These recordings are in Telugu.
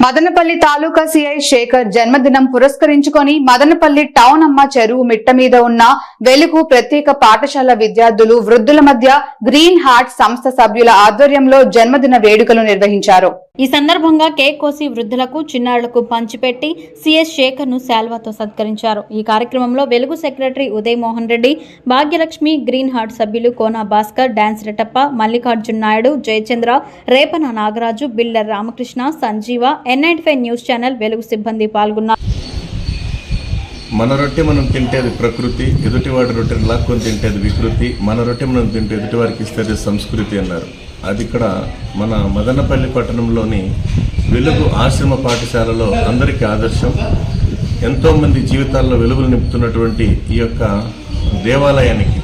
మదనపల్లి తాలూకా సిఐ శేఖర్ జన్మదినం పురస్కరించుకొని మదనపల్లి టౌన్ అమ్మ చెరువు మిట్ట మీద ఉన్న వెలుగు ప్రత్యేక పాఠశాల విద్యార్థులు వృద్ధుల మధ్య గ్రీన్ హార్ట్ సంస్థ సభ్యుల ఆధ్వర్యంలో జన్మదిన వేడుకలు నిర్వహించారు. ఈ సందర్భంగా కేక్ కోసి వృద్ధులకు చిన్నారులకు పంచిపెట్టి సిఎస్ శేఖర్ను శాల్వాతో సత్కరించారు. ఈ కార్యక్రమంలో Velugu secretary Uday Mohan Reddy Bhagyalakshmi green heart సభ్యులు కోనా భాస్కర్ డాన్స్ Rettappa Mallikarjun Naidu Jayachandra Repana Nagaraju biller Ramakrishna Sanjeeva N five news channel Velugu సిబ్బంది పాల్గొన్నారు. మన రొట్టె మనం తింటేది ప్రకృతి ఎదుటివాడి రొట్టెని లాక్కొని తింటేది వికృతి. మన రొట్టె మనం తింటే ఎదుటివారికి ఇస్తేది సంస్కృతి అన్నారు. అది ఇక్కడ మన మదనపల్లి పట్టణంలోని వెలుగు ఆశ్రమ పాఠశాలలో అందరికీ ఆదర్శం. ఎంతోమంది జీవితాల్లో వెలుగులు నింపుతున్నటువంటి ఈ యొక్క దేవాలయానికి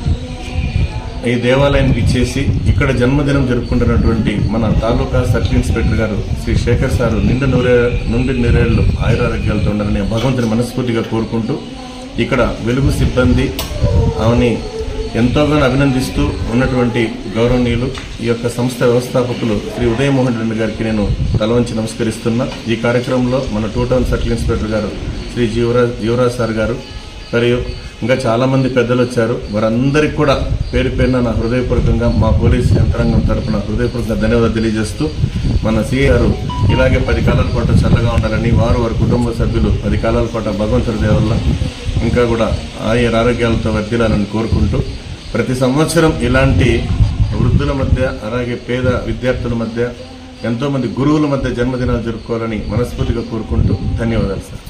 ఈ దేవాలయానికి ఇచ్చేసి ఇక్కడ జన్మదినం జరుపుకుంటున్నటువంటి మన తాలూకా సర్కిల్ ఇన్స్పెక్టర్ గారు శ్రీ శేఖర్ సారు నిండు నూరే నుండి నూరేళ్ళు ఆయురారోగ్యాలతో ఉండాలని భగవంతుని మనస్ఫూర్తిగా కోరుకుంటూ ఇక్కడ వెలుగు సిబ్బంది ఆమెని ఎంతోగానో అభినందిస్తూ ఉన్నటువంటి గౌరవనీయులు ఈ యొక్క సంస్థ వ్యవస్థాపకులు శ్రీ ఉదయమోహన్ రెడ్డి గారికి నేను తలవంచి నమస్కరిస్తున్నా. ఈ కార్యక్రమంలో మన టూ టౌన్ సర్కిల్ ఇన్స్పెక్టర్ గారు శ్రీ జీవరాజ్ జీవరాజ్ సార్ గారు మరియు ఇంకా చాలామంది పెద్దలు వచ్చారు. వారందరికీ కూడా పేరు పేరున నా హృదయపూర్వకంగా మా పోలీస్ యంత్రాంగం తరపున హృదయపూర్వకంగా ధన్యవాదాలు తెలియజేస్తూ మన సీఆర్ ఇలాగే పది కాలాల పాటు చల్లగా ఉండాలని వారు వారి కుటుంబ సభ్యులు పది కాలాల పాటు భగవంతుడి దేవల్ల ఇంకా కూడా ఆయన ఆరోగ్యాలతో వర్తిల్లాలని కోరుకుంటూ ప్రతి సంవత్సరం ఇలాంటి వృద్ధుల మధ్య అలాగే పేద విద్యార్థుల మధ్య ఎంతోమంది గురువుల మధ్య జన్మదినాలు జరుపుకోవాలని మనస్ఫూర్తిగా కోరుకుంటూ ధన్యవాదాలు సార్.